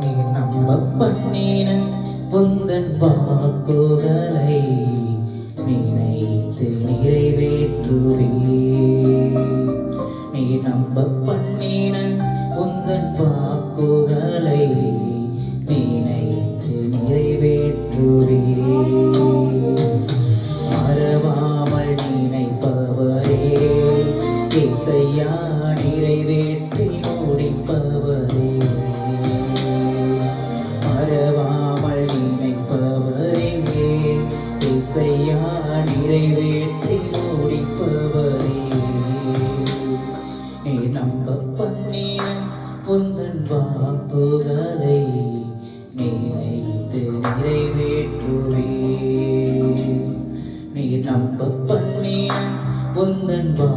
നീ നമ്മണ്ണീന പൊന്തൻ വാക്കുകളെ നിനൈത്ത് നിറവേറ്റുവേ உந்தன் வாக்குகளை நினைத்து நிறைவேற்றுவே நீ நம்ப பண்ணின உந்தன் வா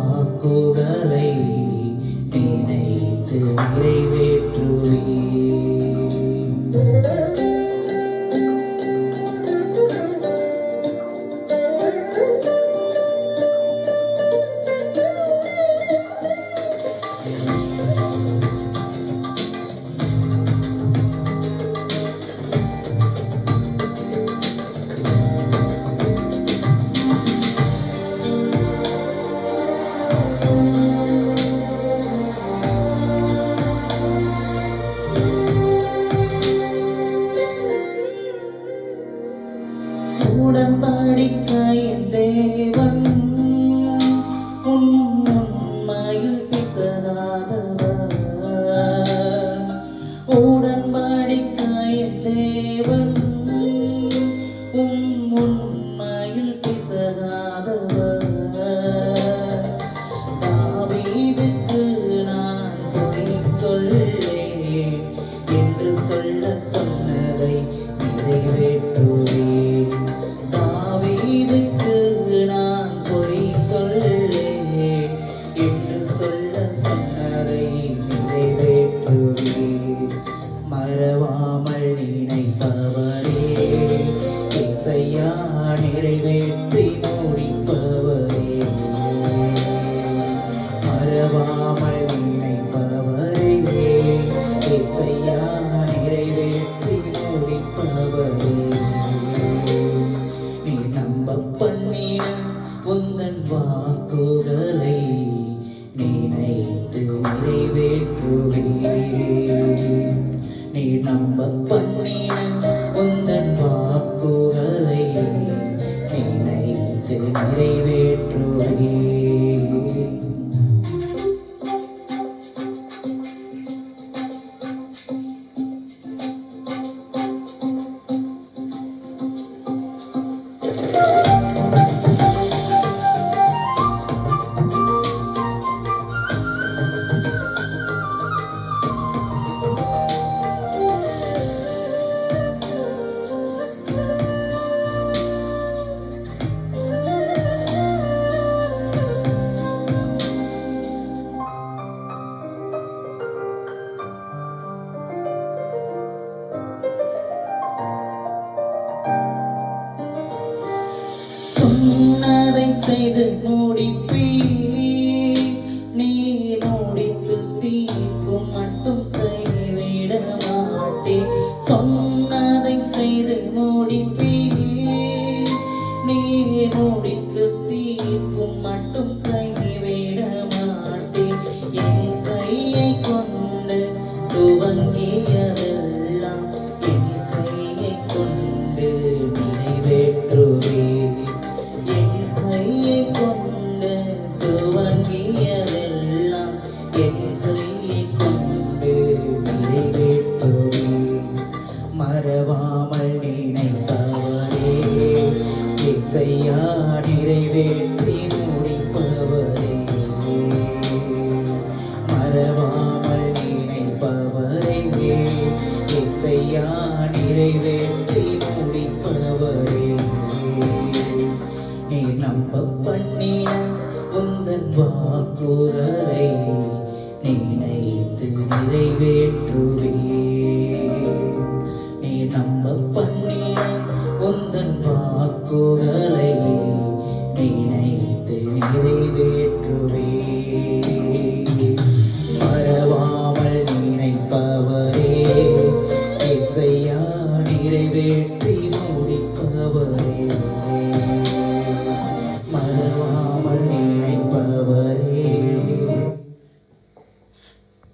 Ama gül pis செய்து முடிப்பீ நீ நோடித்து தீர்க்கும் மட்டும் மறவாமல் நினைப்பாரே இசையா நிறைவேற்றி புகழை நினைத்து நிறைவேற்றுவே. மறவாமல் நினைப்பவரே இசையா நிறைவேற்றி முடிப்பவரே. மறவாமல்